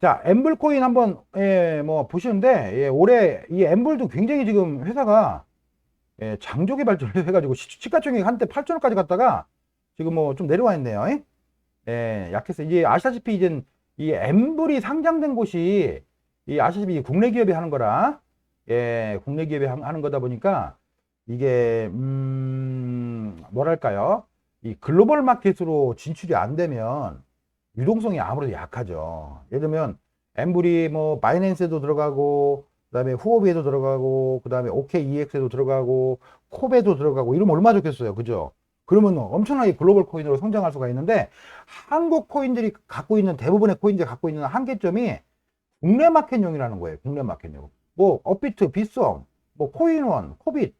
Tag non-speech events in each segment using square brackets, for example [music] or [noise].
자, 엠블코인 한번 예, 뭐 보시는데 예, 올해 이 엠블도 굉장히 지금 회사가 예, 장족의 발전을 해가지고 시- 시가총액 한때 8천 원까지 갔다가 지금 뭐 좀 내려와 있네요. 예, 약해서 이제 아시다시피 이제 이 엠블이 상장된 곳이 이 아시다시피 국내 기업이 하는 거라 예, 국내 기업이 하- 하는 거다 보니까 이게 음 뭐랄까요? 이 글로벌 마켓으로 진출이 안 되면 유동성이 아무래도 약하죠. 예를 들면 엠블이 뭐 바이낸스에도 들어가고 그다음에 후오비에도 들어가고 그다음에 OKEX에도 들어가고 콥에도 들어가고 이러면 얼마나 좋겠어요. 그죠? 그러면 엄청나게 글로벌 코인으로 성장할 수가 있는데 한국 코인들이 갖고 있는 대부분의 코인들이 갖고 있는 한계점이 국내 마켓용이라는 거예요. 국내 마켓용. 뭐 업비트, 빗썸, 뭐 코인원, 코빗,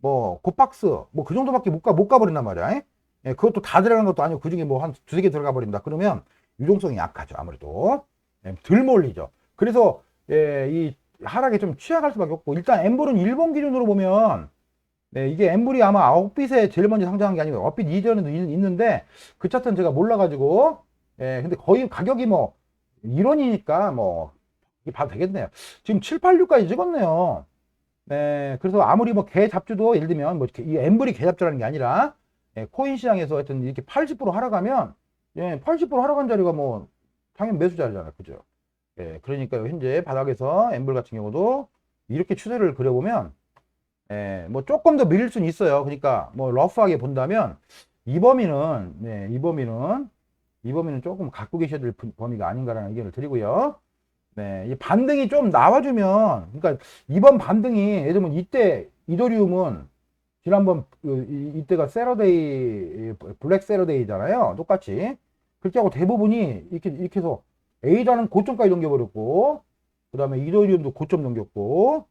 뭐 고박스 뭐 그 정도밖에 못 가 못 가버린단 말이야. 에? 예, 그것도 다 들어간 것도 아니고 그 중에 뭐 한 두세 개 들어가 버린다. 그러면 유동성이 약하죠. 아무래도 예, 덜 몰리죠. 그래서 예, 이 하락에 좀 취약할 수밖에 없고 일단 엠블은 일본 기준으로 보면 네, 이게 엠블이 아마 업빗에 제일 먼저 상장한 게 아니고 업빗 이전에도 있- 있는데 그 차트는 제가 몰라가지고 예, 근데 거의 가격이 뭐 1원이니까 뭐 이게 봐도 되겠네요. 지금 7, 8, 6까지 찍었네요. 네, 그래서 아무리 뭐 개 잡주도 예를 들면 뭐 이 엠블이 개 잡주라는 게 아니라 예, 코인 시장에서 하여튼 이렇게 80% 하락하면 예, 80% 하락한 자리가 뭐 당연 매수 자리잖아요. 그죠? 예, 그러니까 현재 바닥에서 엠블 같은 경우도 이렇게 추세를 그려보면 예, 뭐 조금 더 밀릴 수는 있어요. 그러니까 뭐 러프하게 본다면 이 범위는 네, 이 범위는 이 범위는 조금 갖고 계셔야 될 분- 범위가 아닌가라는 의견을 드리고요. 네, 이 반등이 좀 나와주면, 그러니까 이번 반등이 예를 들면 이때 이더리움은 지난번 그 이- 이때가 세러데이 블랙 세러데이잖아요. 똑같이 그렇게 하고 대부분이 이렇게 이렇게 해서 A라는 고점까지 넘겨버렸고, 그 다음에 이더리움도 고점 넘겼고,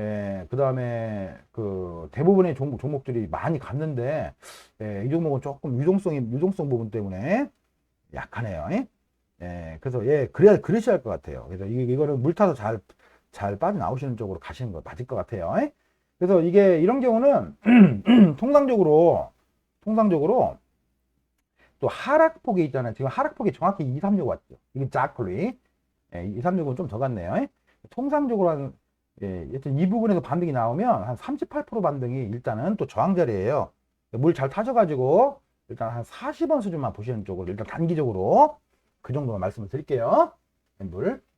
예, 그 다음에 그 대부분의 종목, 종목들이 많이 갔는데, 예, 이 종목은 조금 유동성이 유동성 부분 때문에 약하네요. 예? 예, 그래서 예, 그래야 그러셔야 할 것 같아요. 그래서 이, 이거는 물 타서 잘, 잘 빠져나오시는 쪽으로 가시는 거 맞을 것 같아요. 예? 그래서 이게 이런 경우는 [clears throat] 통상적으로, 통상적으로 또 하락폭이 있잖아요. 지금 하락폭이 정확히 2, 3육 왔죠. 이게 자클리. 예, 2, 3육은 좀더 갔네요. 예? 통상적으로 한, 예, 여튼 이 부분에서 반등이 나오면 한 38% 반등이 일단은 또 저항 자리예요. 물 잘 타셔가지고 일단 한 40원 수준만 보시는 쪽으로 일단 단기적으로 그 정도만 말씀을 드릴게요. 물.